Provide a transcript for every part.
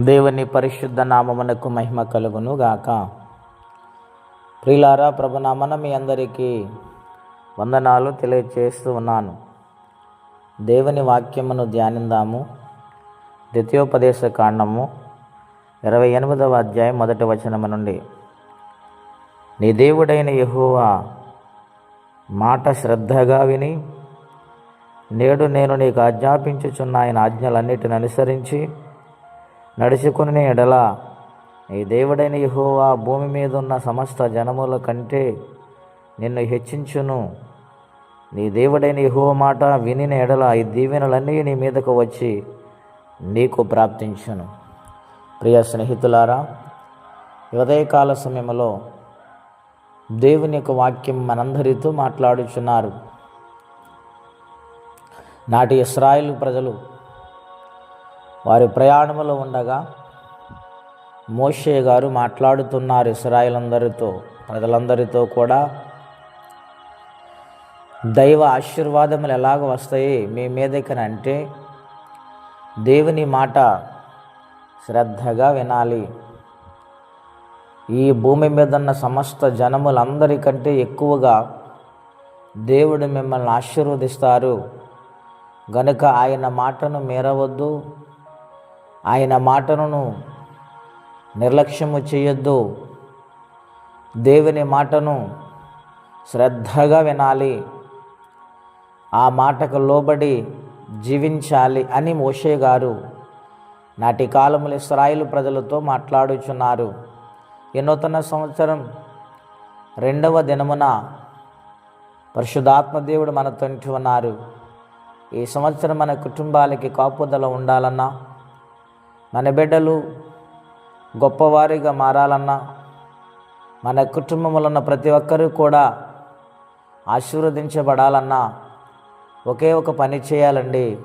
దేవుని పరిశుద్ధ నామమునకు మహిమ కలుగును గాక ప్రిలారా ప్రభునామన మీ అందరికీ వందనాలు తెలియజేస్తూ ఉన్నాను. దేవుని వాక్యమును ధ్యానిందాము. ద్వితీయోపదేశ కాండము ఇరవై ఎనిమిదవ అధ్యాయం మొదటి వచనము నుండి. నీ దేవుడైన యహోవా మాట శ్రద్ధగా విని నేడు నేను నీకు ఆజ్ఞాపించుచున్న ఆయన ఆజ్ఞలన్నిటిని అనుసరించి నడుచుకుని ఎడల నీ దేవుడైన యహోవా భూమి మీద ఉన్న సమస్త జనముల కంటే నిన్ను హెచ్చించును. నీ దేవుడైన యెహోవ మాట వినిన ఎడల ఈ దీవెనలన్నీ నీ మీదకు వచ్చి నీకు ప్రాప్తించును. ప్రియ స్నేహితులారా ఉదయకాల సమయంలో దేవుని యొక్క వాక్యం మనందరితో మాట్లాడుచున్నారు. నాటి ఇస్రాయిల్ ప్రజలు వారి ప్రయాణములో ఉండగా మోషే గారు మాట్లాడుతున్నారు ఇస్రాయిలందరితో ప్రజలందరితో కూడా. దైవ ఆశీర్వాదములు ఎలాగ వస్తాయి మీ మీదకనంటే దేవుని మాట శ్రద్ధగా వినాలి. ఈ భూమి మీద ఉన్న సమస్త జనములందరికంటే ఎక్కువగా దేవుడు మిమ్మల్ని ఆశీర్వదిస్తారు. గనుక ఆయన మాటను మీరవద్దు. ఆయన మాటను నిర్లక్ష్యము చేయొద్దు. దేవుని మాటను శ్రద్ధగా వినాలి. ఆ మాటకు లోబడి జీవించాలి అని మోషే గారు నాటి కాలములు ఇస్రాయిల్ ప్రజలతో మాట్లాడుచున్నారు. ఎన్నోతన సంవత్సరం రెండవ దినమున పరిశుధాత్మ దేవుడు మన ఉన్నారు ఈ సంవత్సరం మన కుటుంబాలకి కాపుదల ఉండాలన్నా మన బిడ్డలు గొప్పవారిగా మారాలన్నా మన కుటుంబంలో ఉన్న ప్రతి ఒక్కరూ కూడా ఆశీర్వదించబడాలన్నా ఒకే ఒక పని చేయాలండి.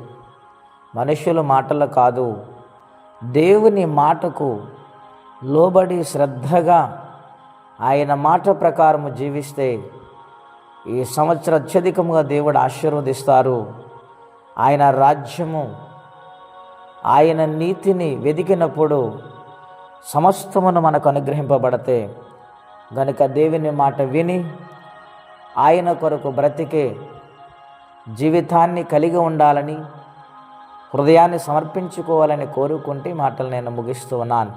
మనుషుల మాటలు కాదు. దేవుని మాటకు లోబడి శ్రద్ధగా ఆయన మాట ప్రకారము జీవిస్తే ఈ సంవత్సరం అత్యధికంగా దేవుడు ఆశీర్వదిస్తారు. ఆయన రాజ్యము ఆయన నీతిని వెదికినప్పుడు సమస్తమును మనకు అనుగ్రహింపబడితే గనుక దేవుని మాట విని ఆయన కొరకు బ్రతికే జీవితాన్ని కలిగి ఉండాలని హృదయాన్ని సమర్పించుకోవాలని కోరుకుంటే మాటలు నేను ముగిస్తూ ఉన్నాను.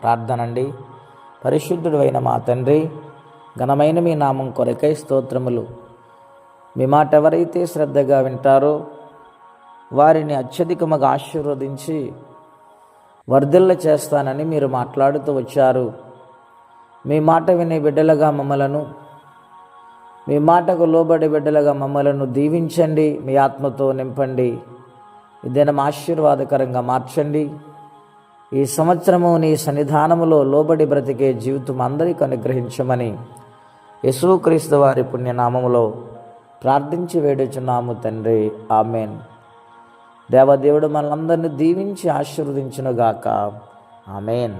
ప్రార్థన అండి పరిశుద్ధుడు అయిన మా తండ్రి ఘనమైన మీ నామం కొరకై స్తోత్రములు. మీ మాట ఎవరైతే శ్రద్ధగా వింటారో వారిని అత్యధికముగా ఆశీర్వదించి వర్ధిల్ల చేస్తానని మీరు మాట్లాడుతూ వచ్చారు. మీ మాట వినే బిడ్డలుగా మమ్మలను మీ మాటకు లోబడి బిడ్డలుగా మమ్మలను దీవించండి మీ ఆత్మతో నింపండి. ఈ దినం ఆశీర్వాదకరంగా మార్చండి. ఈ సంవత్సరము నీ సన్నిధానములో లోబడి బ్రతికే జీవితం అందరికీ అనుగ్రహించమని యేసుక్రీస్తు వారి పుణ్యనామములో ప్రార్థించి వేడుచున్నాము తండ్రి. ఆమెన్. దేవదేవుడు మనందరిని దీవించి ఆశీర్వదించునుగాక. ఆమెన్.